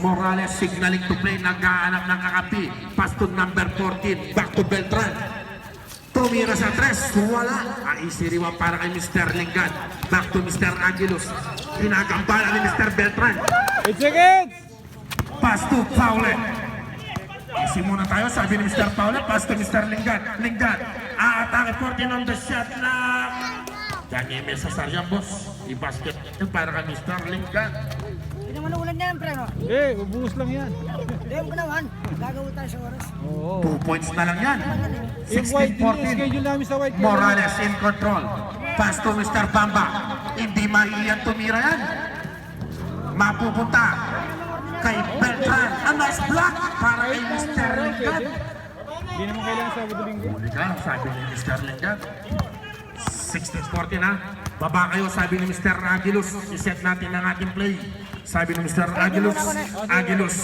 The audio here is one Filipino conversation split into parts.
Morales, signaling to play, nag-aanap ng kakapi. Pass to number 14, back to Beltran. Tumira sa tres, wala. Aisiriwa para kay Mr. Linggan. Back to Mr. Aguilos. Pinagambala ni Mr. Beltran. 8 seconds! Pass to Paule. Isi muna tayo, sabi ni Mr. Paule. Pass to Mr. Linggan. Linggan. Aatake 14 on the shot clock. Yan email sa Saryan, boss. I-basket para kay Mr. Linggan. Hindi naman ulan na yan, pre, no? Eh, ubuhos lang yan. Hindi yung ganawan. Gagawin tayo sa oras. Oo. Two points na lang yan. Yung white, yung schedule 16-14. namin sa white. Morales in control. Pass to Mr. Bamba. Hindi maiiyan tumira yan. Mapupunta kay Beltran. A nice block para kay Mr. Linggan. Hindi naman kailangan sa Linggo. Huli ka, sabi ni Mr. Linggan. 16-14 ha. Baba kayo, sabi ni Mr. Aguilos. Iset natin ang ating play. Sabi ni Mr. Aguilos. Aguilos.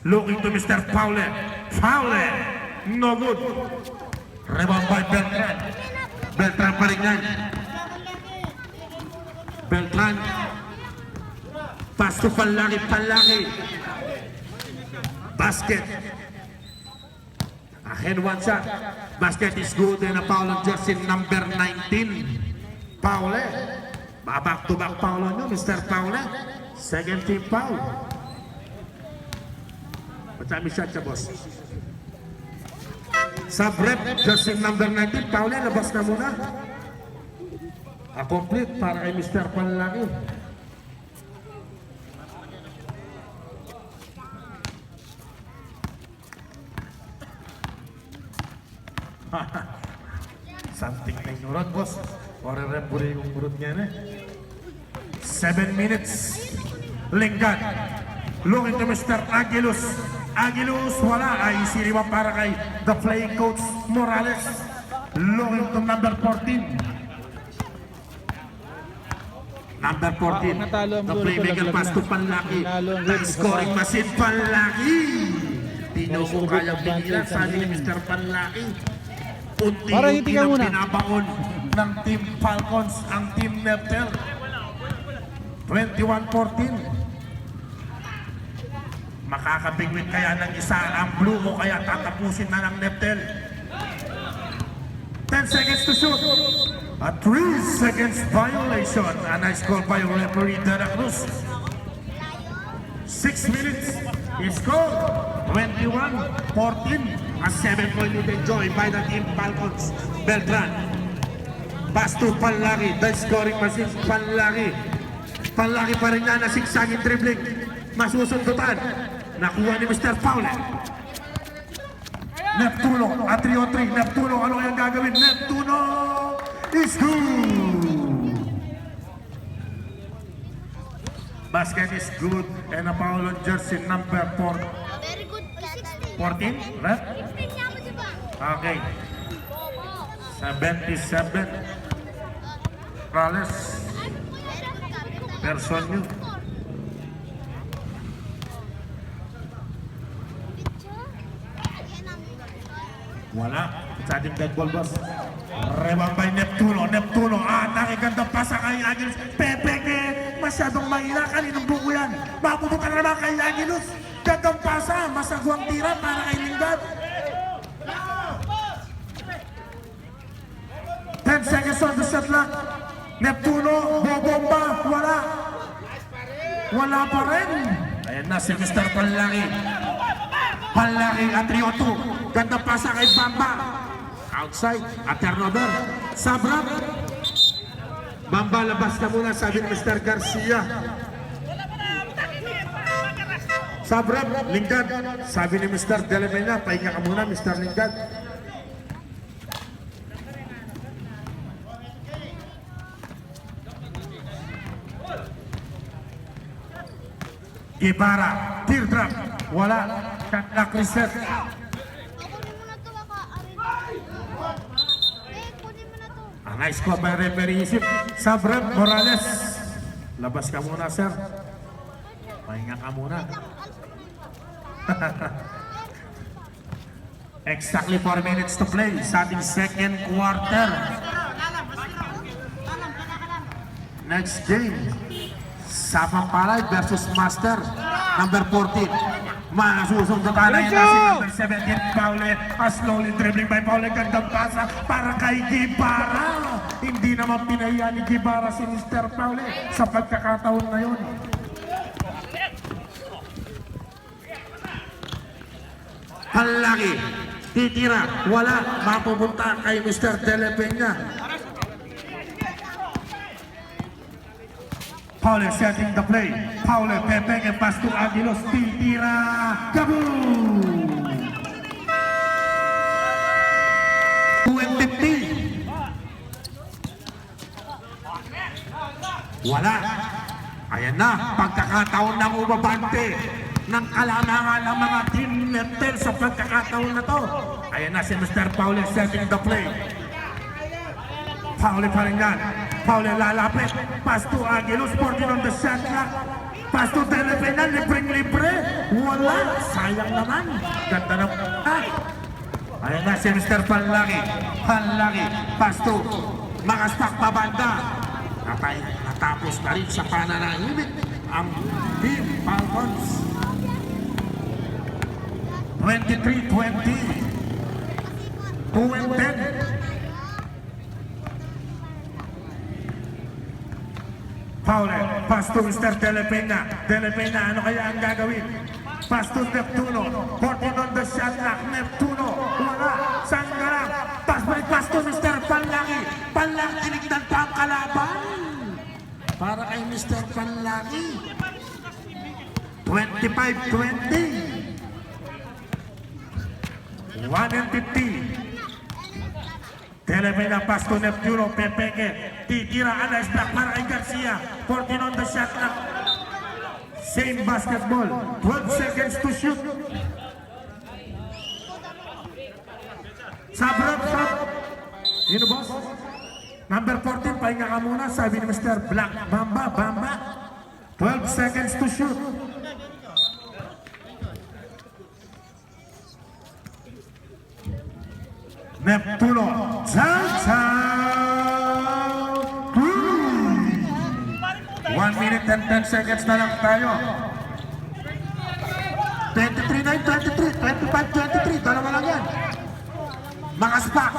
Looking to Mr. Paule. Paule. No good. Rebound by Beltran. Beltran pa rin yan. Beltran. Pass to Palaki. Palaki. Basket. Ahead one shot. Basket is good and a foul number 19. Paule. Back to back foul on you, Mr. Paule. Second team foul. Matami shot siya, boss. Sub rep, jersey number 19. Paule, labas na muna. A complete para kay Mr. Panlaki. Something na yung rod, boss. Ore rep buri yung rod niya na. Seven minutes. Linggan. Looking to Mr. Aguilos. Aguilos, wala. Ay siriwa para kay the playing coach Morales. Looking to number 14. Number 14. Natalo ang The playmaker pass to Panlaki. Ang scoring machine Panlaki. Di nyo May kayang pigilan, sabi ni. Mr. Panlaki. Unti-unti nang muna. binabaon ng Team Falcons ang Team Neptel. 21-14. Makakabigwin kaya ng isa ang blue o kaya tatapusin na ng Neptel. 10 seconds to shoot. A 3 seconds violation. A nice call by referee Dela Cruz. 6 minutes. Is scored. 21-14. A 7-point lead enjoyed by the Team Falcons. Beltran. Pass to Panlaki. The scoring machine Panlaki. Panlaki pa rin na nasigsaging dribbling. Masusundutan. Nakuha ni Mr. Fowler. Neptuno, a 3-on-3. Neptuno, ano kayang gagawin? Neptuno is good. Basket is good and a foul on jersey number 4. Very good. 16. 14, right? 16 niya mo diba? Okay. 77. Rales, person nyo. Wala. Sa ating dead ball. Rebound by Neptuno. Neptuno. Ah, nakiganda pasa kay Aguilos. Pepeke. Masyadong mahina. Kaninong buko yan? Mapupunta na naman kay Aguilos. Gandang pasa. Masagwang tira para kay Lingard. 10 seconds on the shot clock. Neptuno. Bobomba. Wala. Wala pa rin. Ayan na si Mr. Panlaki. Panlaki at Rioto. Ganda pasa kay Bamba. Outside. At turnover. Sabra. Bamba labas na muna sabi ni Mr. Garcia. Sabra. Lingad. Sabi ni Mr. Delemena. Pahinga ka muna Mr. Lingad. Ibarra. Teardrop. Wala. Eh, to. A nice call by referee Isip. Sabrem Morales. Labas ka muna, sir. Pahinga ka muna. exactly 4 minutes to play sa ating second quarter. Next game. Sapang Palay versus Master, number 14. Masusundutan na na si number 17, Paule. A slowly dribbling by Paule. Gandang pasa para kay Gibara. Hindi naman pinahiya ni Gibara si Mr. Paule sa pagkakataon na yun. Palagi. Titira. Wala. Mapupunta kay Mr. Telepeña. Paule setting the play. Paule Pepe que pass to Aguilos. Titira. Kaboom! 250. Wala. Ayan na, pagkakataon ng umabante ng kalanangan ng mga team Neptel sa pagkakataon na to. Ayan na si Mr. Paule setting the play. Paule pa rin yan. Paule lalapit. Pass to Aguilos, 14 on the shot clock. Pass to Telepeña, libreng libre. Wala. Sayang naman. Ganda ng... Ah. Ayan na si Mr. Panlaki. Panlaki. Pass to mga stock pabanda. Natay, natapos na rin sa pananahimik ang Team Falcons. 23-20. 2 and 10. Paule, pass to Mr. Telepeña. Telepeña, ano kaya ang gagawin? Pass to Neptuno. 14 on the shot clock. Neptuno. Wala. Sangara. Pass by pass to Mr. Panlaki. Panlaki, tinignan pa ang kalaban. Para kay Mr. Panlaki. 25-20. 1 and 50. Telemena pass Neptuno, Pepeke, titira Anas Black para kay Garcia, 14 on the shot clock. Same basketball, 12 seconds to shoot. Sabrap, sabrap. Yun boss. Number 14, pahinga ka muna, sabi ni Mr. Black. Bamba, bamba. 12 seconds to shoot. Neptuno. Chow. Three. One minute and 10 seconds na lang tayo. 23 na yun, 23, 25, 23, dalawa lang yan. Mga spak,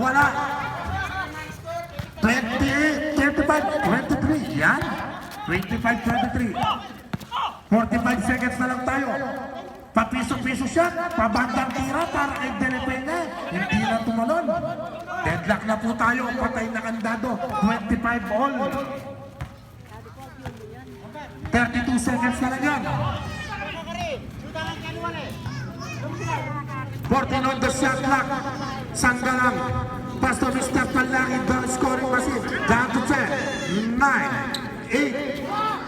wala. 20, 25, 23, yan. 25, 23. 45 seconds na lang tayo. Papiso-piso siya, pabandang tira para kay Delepena. Hindi na tumalon. Deadlock na po tayo, patay na kandado. 25 all. 32 seconds na lang yan. 14 on the shot clock. Sanggalang. Pass to Mr. Palaki, the scoring machine. Down to 10, 9, 8,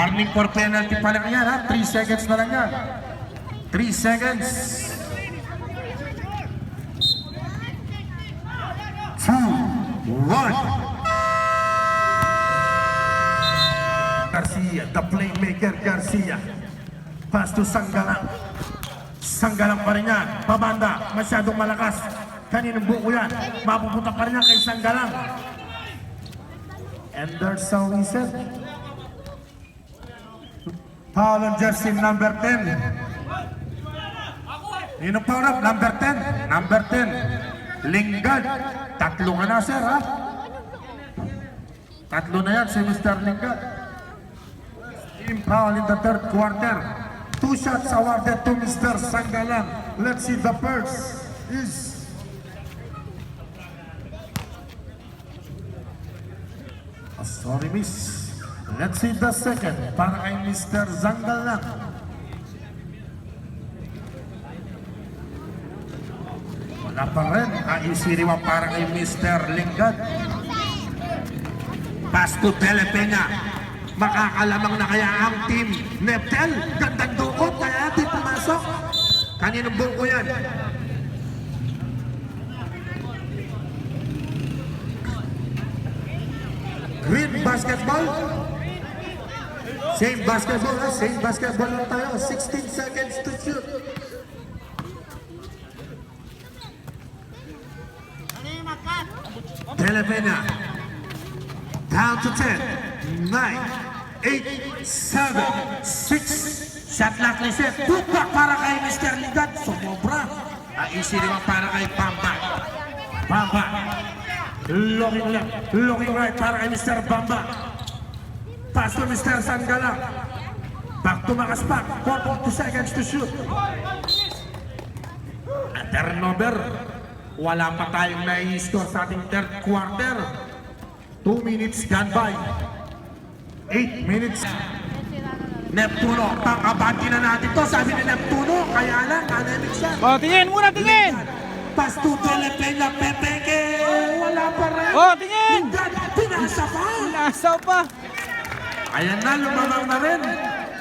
Warning for penalty pa lang yan ha. 3 seconds na lang yan. 3 seconds. 2, 1. Garcia, the playmaker Garcia. Pass to Sanggalang. Sanggalang pa rin yan. Pabanda, masyadong malakas. Kaninong buko yan? Mapupunta pa rin yan kay Sanggalang. And there's how we said. Foul on jersey number 10. Yun ang foul up, number 10. Number 10. Lingard. Tatlo ka na, sir, ha? Tatlo na yan si Mr. Lingard. Team foul in the third quarter. Two shots awarded to Mr. Sangalang. Let's see the first is Oh, sorry, miss. Let's see the second para kay Mr. Zangalang. Wala pa rin. Ayusiriwa para kay Mr. Lingad. Pasto Telepena. Makakalamang na kaya ang team Neptel. Gandang dukot kaya di pumasok. Kaninong buko yan? Green basketball. Same basketball, ha? same basketball lang tayo. 16 seconds to shoot. Telepena. Down to 10, 9, 8, 7, 6. Shot lock reset. Putback para kay Mr. Ligad. Sumobra. Aisi naman para kay Bamba. Bamba. Looking left, looking right para kay Mr. Bamba. Pass to Mr. Sangala. Back to Makaspak. 42 seconds to shoot. At turnover. Wala pa tayong nai-score sa ating third quarter. 2 minutes gone by. 8 minutes. Neptuno, kakabati na natin to. Sabi ni Neptuno, kaya lang, anemic siya. Oh, tingin muna, tingin! Pass to Telepena, Pepeke. Wala pa rin. Oh, tingin! Pinasa pa. Nasaw pa! Ayan na, lumamang na rin.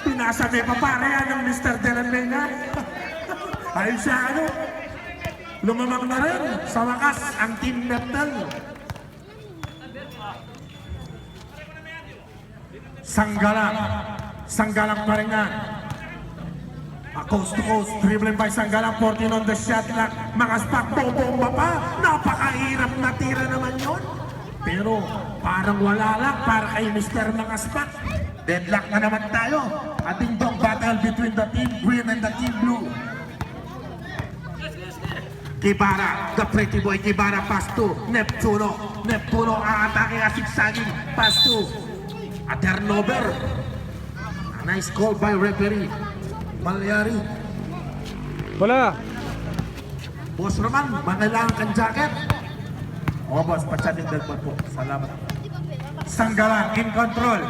Pinasabi pa pare ng Mr. Telepena. Ayun siya ano. Lumamang na rin. Sa wakas, ang team Neptel. Sanggalang. Sanggalang pa rin yan. A coast to coast, dribbling by Sanggalang, 14 on the shot clock. Makaspak, bomba pa. Napakahirap na tira naman yon. Pero parang wala lang para kay Mr. Makaspak. Deadlock na naman tayo. Ating dog battle between the team green and the team blue. Kibara, the pretty boy Kibara, pass to Neptuno. Neptuno aatake asigsaging, pass to a turnover. A nice call by referee. Malyari. Wala! Boss Roman, mangailangan kang jacket. O boss, patsatin dalbot po. Salamat. Sanggalang in control.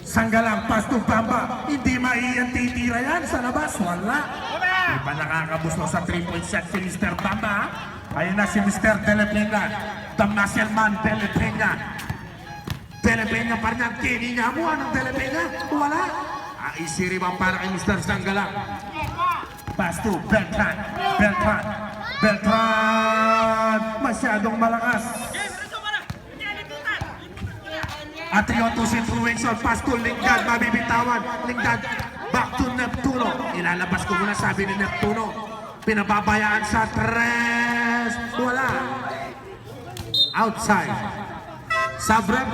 Sanggalang pass to Bamba. Hindi maiyan titira yan sa labas. Wala. Di pa nakakabusto sa 3-point shot si Mr. Bamba. Ayun na si Mr. Teleplena. The muscle man, Teleplena. Teleplena pa niya mo. Anong Teleplena? Wala. Ah, isiriman para kay Mr. Sanggalang. Pass to Beltran. Beltran. Beltran. Masyadong malakas. Atriotus influential. Pass to Lingdad. Mabibitawan. Lingdad. Back to Neptuno. Ilalabas ko muna sabi ni Neptuno. Pinababayaan sa tres. Wala. Outside. Sabrem.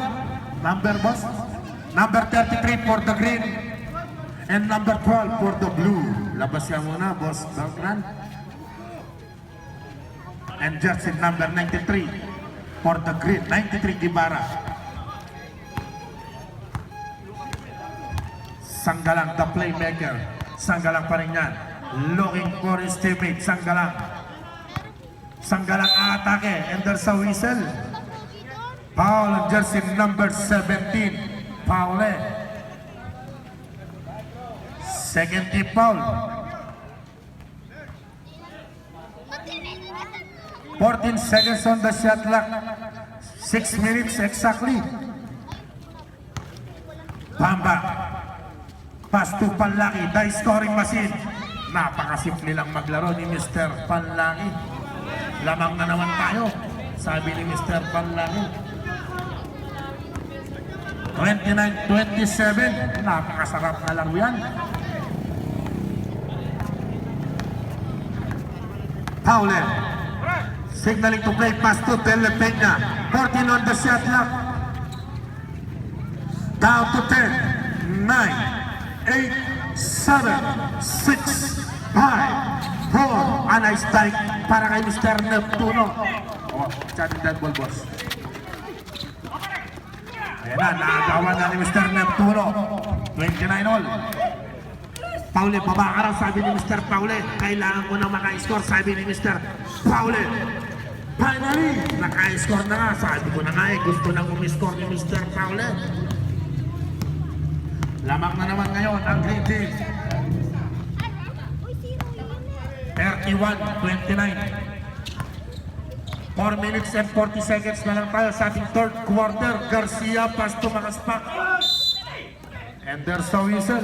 Number boss. Number 33 for the green. And number 12 for the blue. Labas yan muna, boss Beltran. And jersey number 93 for the green. 93 Gibara. Sanggalang, the playmaker. Sanggalang pa. Looking for his teammate. Sanggalang. Sanggalang atake. And there's a whistle. On jersey number 17. Foul eh. Second team foul. 14 seconds on the shot clock. 6 minutes exactly. Bamba. Pass to Panlaki, the scoring machine. Napakasimple lang maglaro ni Mr. Panlaki. Lamang na naman tayo, sabi ni Mr. Panlaki. 29-27, napakasarap na laro yan. Fowler. Signaling to play pass to Del Peña. 14 on the shot clock. Down to 10, 9, 8, 7, 6, 5, 4. A nice strike para kay Mr. Neptuno. Oh, chatting that ball, boss. Ayan na, naagawan na ni Mr. Neptuno. 29 all. Paule, baba ka raw, sabi ni Mr. Paule. Kailangan ko na maka-score, sabi ni Mr. Paule. Finally, naka-score na nga. Sabi ko na nga eh, gusto nang umi-score ni Mr. Paule. Lamang na naman ngayon ang Green Team. 31-29. 4 minutes and 40 seconds na lang tayo sa ating third quarter. Garcia, Pasto, Makaspak. And there's the whistle.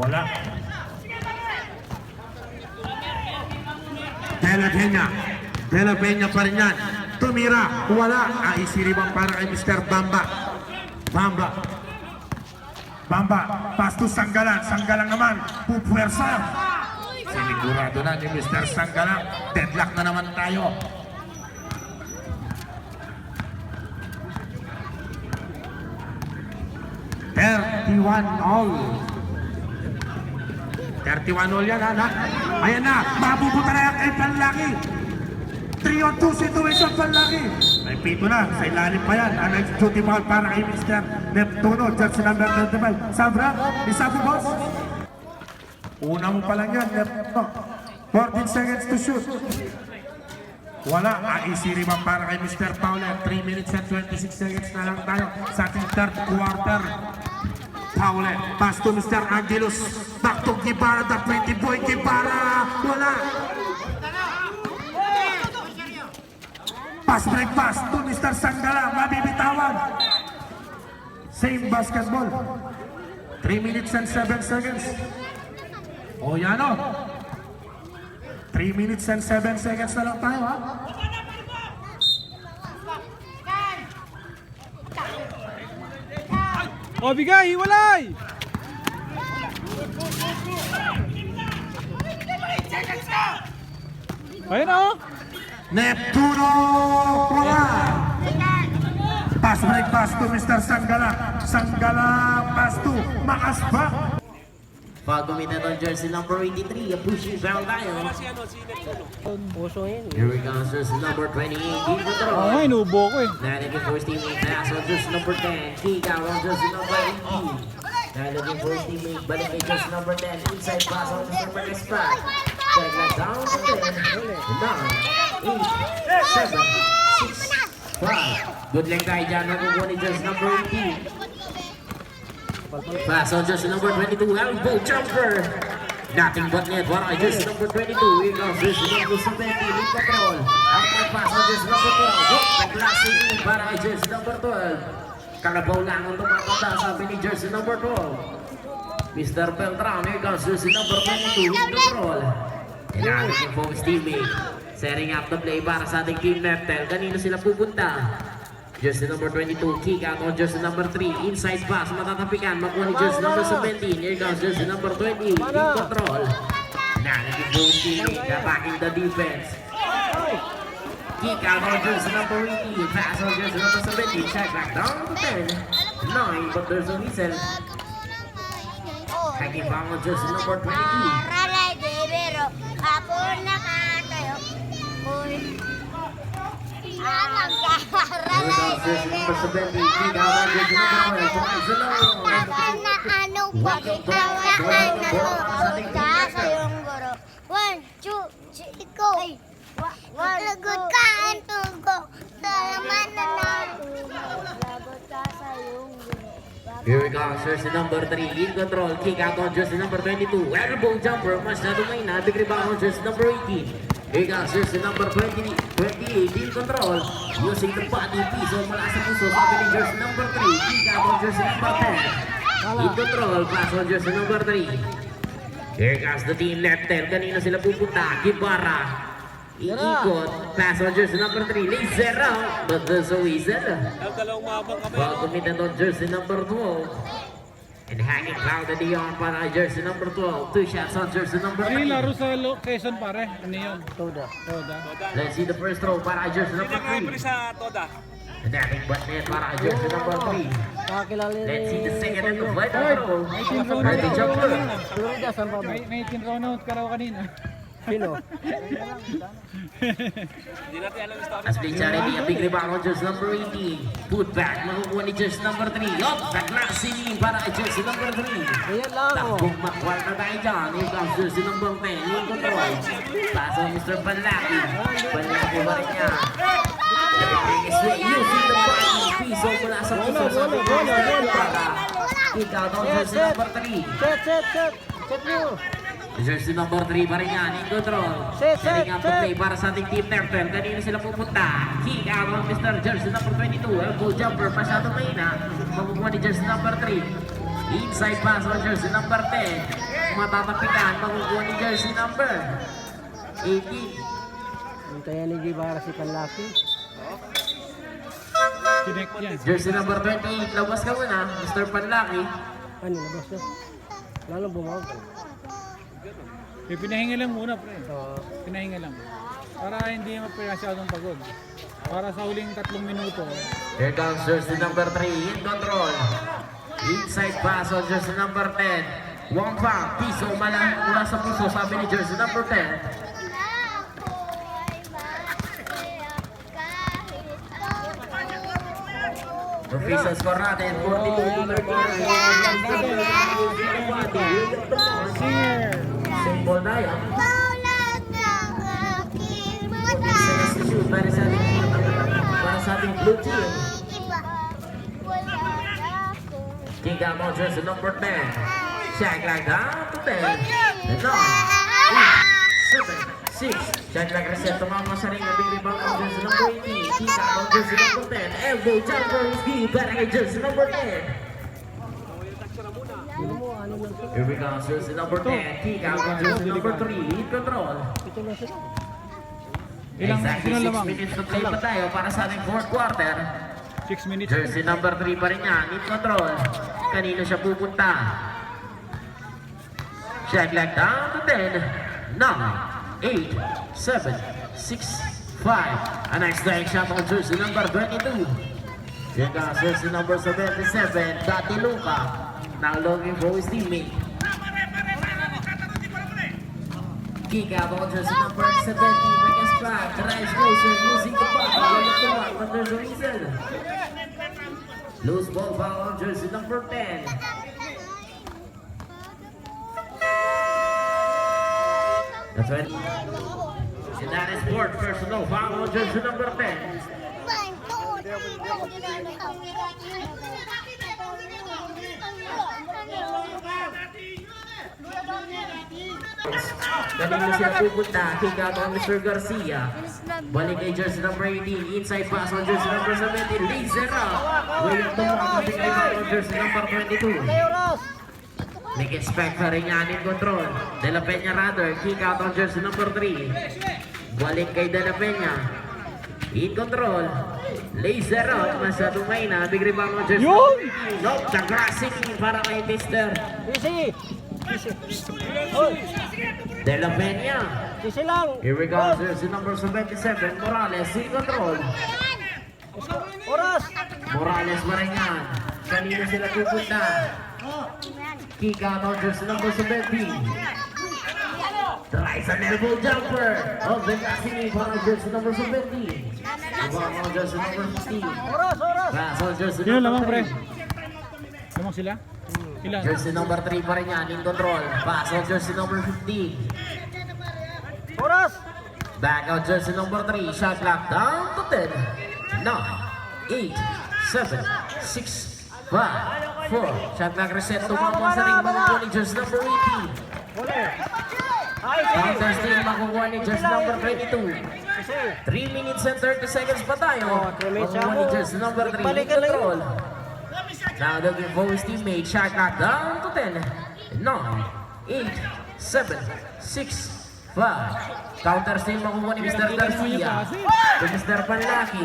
Wala. De La Peña. La Peña pa rin yan. Tumira. Wala. Ay, siribang para kay Mr. Bamba. Bamba. Bamba. Pasto Sanggalan. Sanggalan naman. Pupwersa. Sinigurado na ni Mr. Sanggalan. Deadlock na naman tayo. Thirty-one all. 31 all yan, anak. Ayan na, mapupunta na yan kay Panlaki. 3 on 2 situation, Panlaki. May pito na, sa ilalim pa yan. Ang next duty foul para kay Mr. Neptuno, jersey number 25. Sabra, isa po, boss. Una mo pa lang yan, Neptuno. 14 seconds to shoot. Wala, aisiri ba para kay Mr. Paula? 3 minutes and 26 seconds na lang tayo sa ating third quarter. Paule, pass to Mr. Angelus. Back to Gibara, the 20 boy Gibara. Wala. Pass break pass to Mr. Sangala. Mabibitawan. Same basketball. 3 minutes and 7 seconds. O yan o. 3 minutes and 7 seconds na lang tayo ha. O, bigay, hiwalay! Ayun o! Neptuno Wala. Pass break pass to Mr. Sanggala. Sanggala pass to Makasba. Committed on jersey number 83, a pushing foul tayo. Here we go, jersey number 28, in Oo nga, control. inubo ko eh. Nalagyan for teammate, pass on jersey number 10, kick out on jersey number 18. Nalagyan for teammate, balik kay jersey number 10, inside pass on Mr. Marcus Pratt. Check that down to 10, 9, 8, 7, 6, 5. Good lang tayo dyan, nakukuha ni jersey number 18. Pass on jersey number 22, elbow jumper. Nothing but net. Para kay jersey number 22. Here comes jersey number 17. In control. After pass on jersey number 12. Hook the glass ceiling para kay jersey number 12. Kalabaw lang ang tumakanda sabi ni jersey number 12. Mr. Beltran. Here comes jersey number 22. In control. Kailangan yung his teammate. Setting up the play para sa ating team Neptel. Kanino sila pupunta? Jersey number 22, kick out on jersey number 3, inside pass, matatapikan, makuha ni jersey number 17, here comes jersey number 20, in control. Nalagin po yung teammate, attacking the defense. Kick out on jersey number 18, pass on jersey number 17, check back down to 10, 9, but there's a whistle. Back on jersey number 22. Ralay de Ibero, kapon na. Uy. Ka, Here we go, ralay de jersey number Ibero. 17, kick out on jersey number 12, Tomas Zalong. Baka na ano pa, ang naan na o, sa yung guro. One, two, three, go. Lagot ka, ang tugo. Salaman na na. Lagot ka sa yung guro. Here we go, jersey number 3, in control, kick out on jersey number 22, elbow jumper, masyado may na, big rebound on jersey number 18. Here goes jersey number 20, 28, in control, using the body piece on mula sa puso, sabi ni jersey number 3, kick out on jersey number 10. In control, pass on jersey number 3. Here comes the team left 10, kanina sila pupunta, Gibara. Iikot, pass on jersey number 3, laser out, but there's a whistle. Foul committed on jersey number 12. And hanging foul the Dion para jersey number 12. Two shots on jersey number Ano yung 3. laro sa Lo- Quezon pare? Ano yun? Toda. Toda. Let's see the first throw para jersey number 3. And hanging butt net para jersey number 3. Let's see the second and the final throw. May team round Ready out jumper. kanina. May, may team round out ka raw kanina. As they charity, a big rebound on jersey number 18. Put back, makukuha ni jersey number 3. Up, the glass ceiling para jersey number 3. Ayan lang, oh. Takbong makwal na tayo dyan. Here comes jersey number 10. In control. Pass on Mr. Panlaki. Panlaki pa rin niya. Using the body, piso mula sa puso sa para kick out on jersey number 3. Set, set, set. Set nyo. Jersey number 3 pa rin yan, in control. Set, set, Setting up the play para sa ating team Nerfer. Kanina sila pupunta. Kick out on Mr. Jersey number 22. Elbow jumper, masyado mahina. Makukuha ni Jersey number 3. Inside pass on Jersey number 10. Matatapikan, makukuha ni Jersey number 18. Hintayan ni Gibara si Panlaki. Jersey number 28, labas ka muna, Mr. Panlaki. Ano, labas na. Lalong bumawag. Eh, pinahinga lang muna, pre. So, Pinahinga lang. Para hindi masyadong pagod. Para sa huling tatlong minuto, Here comes jersey number 3, in control. Inside pass on jersey number 10. Wang Fang, piso, mala, mula sa puso, sabi ni jersey number 10. Official score natin, 42 to 39. Simple. Substitute para sa ating, para sa ating blue team. Out on jersey number 10. Check like that to 10. And 9, 8, 7, 6. Check like reset. Tumama sa ring. Nabing rebound on jersey number 18. Kick out on jersey number 10. Elbow jumper key. Para kay jersey number 10. Here we go. Jersey number 10. Kick out jersey number 3. Lead control. ito na sila. Ilang, Exactly sino 6 lamang? minutes to play pa tayo para sa ating fourth quarter. 6 minutes. Jersey number 3 pa rin yan. In control. Kanino siya pupunta? Check like down to 10. 9, 8, 7, 6, 5. An extra shot on jersey number 22. Here comes jersey number 77. Dati Luca. Now looking for his teammate. Kick out on jersey number 17. Against back. Drives closer using the ball. Going to walk, but there's a reason. Loose ball foul on jersey number 10. That's right. And that is fourth personal foul on jersey number 10. Kanina sila pupunta, kick out on Mr. Garcia. Balik kay jersey number 18, inside pass on jersey number 17, laser up. William kick out on jersey number 22. Ross! Nick Inspector rin yan in control. De La Peña rather, kick out on jersey number 3. Balik kay De La Peña. In control. Laser out, masyadong may na. Big rebound on jersey number 18. Nope, the grassing para kay Mr. Easy! De La Peña. Easy lang! Here we go, jersey number 77, Morales in control. Oras! Morales yan. Kanina sila pupunta. On jersey number 17. Tries an elbow jumper. Of the Cassini para jersey number 17. Abang on jersey number 15. Oras! Oras! Pass on jersey number lamang, pre? 3. Lamang sila? Ilan? Jersey number 3 pa rin yan, in control. Pass on jersey number 15. Oras! Back out jersey number 3. Shot clock down to 10. 9, 8, 7, 6, 5, 4. Shot clock reset. Tumama sa ring. Makukuha ni jersey number 18. Huli! Ay, sige! Counter steal makukuha ni jersey number 22. Easy! 3 minutes and 30 seconds pa tayo. Oh, Makukuha ni jersey number 3. Balikan lang yun. Control. Now looking for his teammate. Shot clock down to 10. 9, 8, 7, 6, 5. Counter steal makukuha ni Mr. Garcia. To Mr. Panlaki.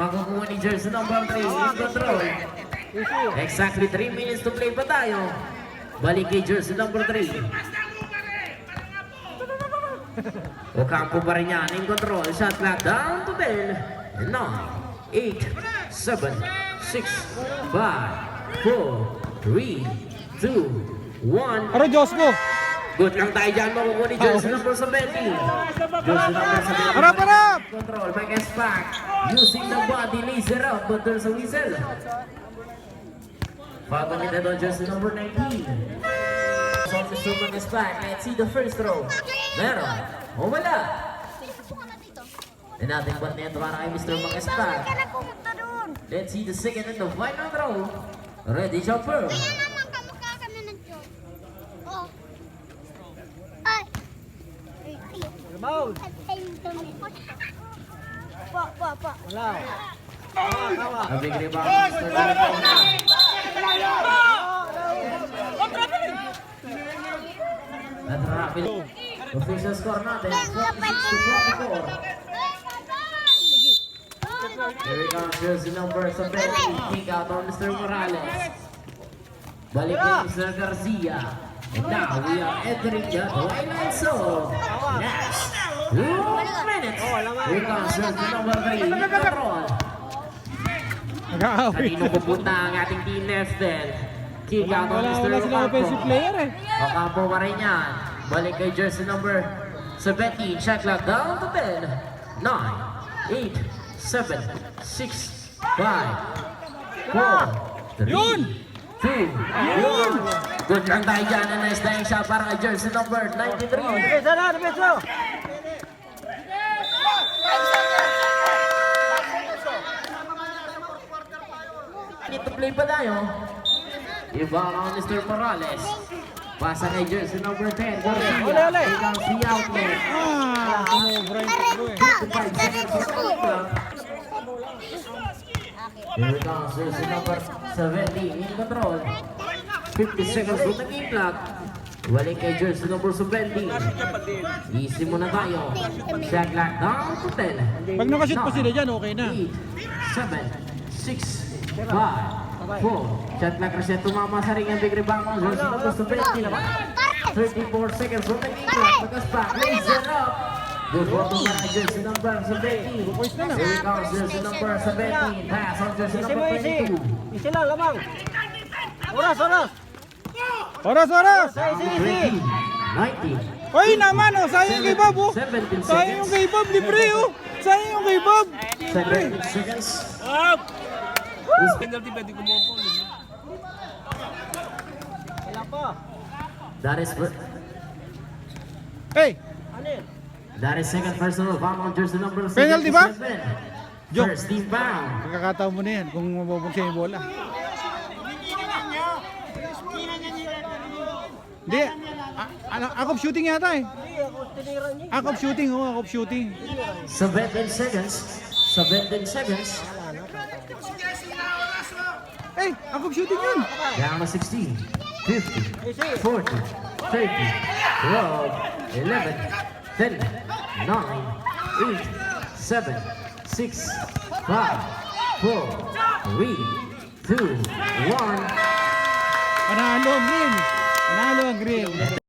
Makukuha ni jersey number 3. In control. Exactly 3 minutes to play pa tayo. Balik kay jersey number 3. Ocampo pa rin yan. In control. Shot clock down to 10. 9, 8, 7, 6, 5, 4, 3, 2, 1. Aro, Josco! Good lang tayo dyan. Makukuha ni jersey number 17. Jersey number 17. Harap, harap! Control. Mike Espak. Using the body. Laser out. But there's a whistle. Foul committed on jersey number 19. So, Mr. Mike Espak. Let's see the first throw. Meron. O wala. And nothing but net para kay Mr. Bakit Let's see the second and the final throw. Ready, jumper. Kaya naman kamukha kami ng Diyos. Oh. Ay. Ay. Ay. Rebound. Ay, dumi. Pa, pa, pa. Wala. Tawa, tawa. A big rebound, oh, At rapid. Official score natin, 26 to 24. Here we go, jersey number 70. Kick out on Mr. Morales. Balik kay Mr. Garcia. And now we are entering the twilight zone. Next, two minutes. Here comes jersey number 3, in control. Nag-aaway. Kanino pupunta ang ating team then? Kick out on Mr. Ocampo. eh. Ocampo pa rin yan. Balik kay jersey number 17. Check lang down to 10, 9, 8, 7, 6, 5, 4, 3, Yun! 2, 1. Good lang tayo dyan. And nice dying shot para kay jersey number 93. Depensa na, depensa. Need to play pa tayo. Iba ang Mr. Morales. Pasa kay jersey number 10. Garcia. Ole, ole. Ikaw si outlet. Ah, sumobra yung eh. Here comes jersey number 17 in control. 50 seconds to the game clock. Balik kay jersey number 17. Easy muna tayo. Shot clock down to 10. Pag nakashoot pa sila dyan, okay na. 8, 7, 6, 5, 4. Shot clock kasi tumama sa ring ang big rebound ng jersey number 17. 34 seconds to the game clock. Bagas pa. Raise it up. Good to the jersey number 17. Here comes jersey number 17. Pass on jersey number easy. 22. Easy lang, lamang. Oras, oras. Oras, oras! Easy. 20, 19, Hoy naman oh, sayang kay Bob oh. 17 Sayang kay Bob, libre oh. Sayang yung kay Bob. 17 seconds. Wala pa. That is Hey, Ano yun? That is second personal foul on jersey number 77. Penalty ba? Joke. First team foul. Pagkakataon mo na yan kung mabubog siya yung bola. Hindi, ano, of shooting yata eh. Ako shooting, oh, of shooting. 17 seconds. 17 seconds. Eh, of shooting yun. Down to 16, 50, Easy. 40, 30, 12, 11, 10, 9, 8, 7, 6, 5, 4, 3, 2, 1. Panalo ang green. Panalo ang green.